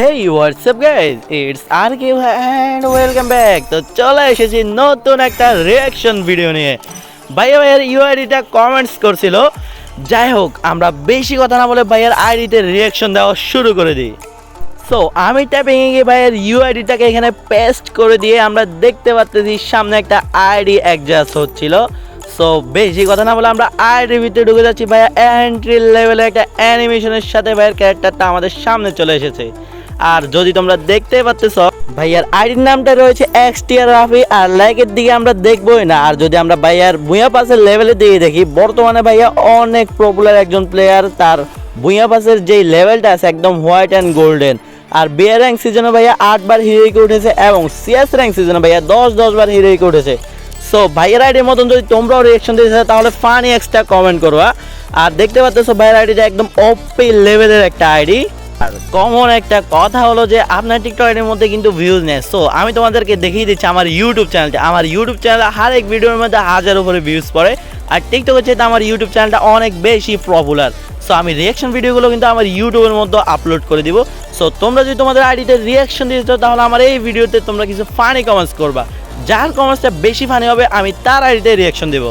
Hey what's up guys it's R Q and welcome back তো চলে এসেছি নতুন একটা রিয়াকশন ভিডিও নিয়ে। ভাইয়া ভাইয়ের ইউআইডিটা কমেন্টস করছিল। যাই হোক, আমরা বেশি কথা না বলে ভাইয়ের আইডিতে রিয়াকশন দেওয়া শুরু করে দিই। সো আমি ট্যাপিং গিয়ে ভাইয়ের ইউআইডিটাকে এখানে পেস্ট করে দিয়ে আমরা দেখতে পাচ্তেছি সামনে একটা আইডি অ্যাডজাস্ট হচ্ছিল। সো বেশি কথা না বলে আমরা আইডির ভিতরে ঢুকে যাচ্ছি। ভাইয়া এন্ট্রি লেভেলে একটা অ্যানিমেশনের সাথে ভাইয়ের ক্যারেক্টারটা আমাদের সামনে চলে এসেছে। আর যদি তোমরা দেখতে পাচ্তেছ, ভাইয়ার আইডির নামটা রয়েছে এক্স টিয়ার রাফি, আর লাইকের দিকে আমরা দেখবোই না। আর যদি আমরা ভাইয়ার ভুঁইয়া পাসের লেভেলের দিকে দেখি, বর্তমানে ভাইয়া অনেক পপুলার একজন প্লেয়ার তার ভুঁইয়া পাসের যেই লেভেলটা আছে একদম হোয়াইট অ্যান্ড গোল্ডেন আর বিয়ার র্যাঙ্ক সিজনে ভাইয়া আটবার হিরোইকে উঠেছে এবং সিএস র্যাঙ্ক সিজনে ভাইয়া দশ দশ বার হিরোইকে উঠেছে। সো ভাইয়ের আইডির মতন যদি তোমরাও রিয়েকশন দিতে তাহলে ফানি এক্সট্রা কমেন্ট করবা আর দেখতে পাচ্ছ ভাইয়ের আইডিটা একদম ওপি লেভেলের একটা আইডি। আর কমন একটা কথা হলো যে আপনার টিকটক আইডির মধ্যে কিন্তু ভিউজ নেই। সো আমি তোমাদেরকে দেখিয়ে দিচ্ছি আমার ইউটিউব চ্যানেলটা আমার ইউটিউব চ্যানেলে হর এক ভিডিওর মধ্যে হাজার উপরে ভিউজ পড়ে। আর টিকটকের চাইতে আমার ইউটিউব চ্যানেলটা অনেক বেশি পপুলার সো আমি রিয়াকশন ভিডিওগুলো কিন্তু আমার ইউটিউবের মধ্যে আপলোড করে দিব। সো তোমরা যদি তোমাদের আইডিতে রিয়াকশন দিতে তাহলে আমার এই ভিডিওতে তোমরা কিছু ফানি কমেন্টস করবা। যার কমেন্টসটা বেশি ফানি হবে, আমি তার আইডিতে রিয়াকশন দেবো।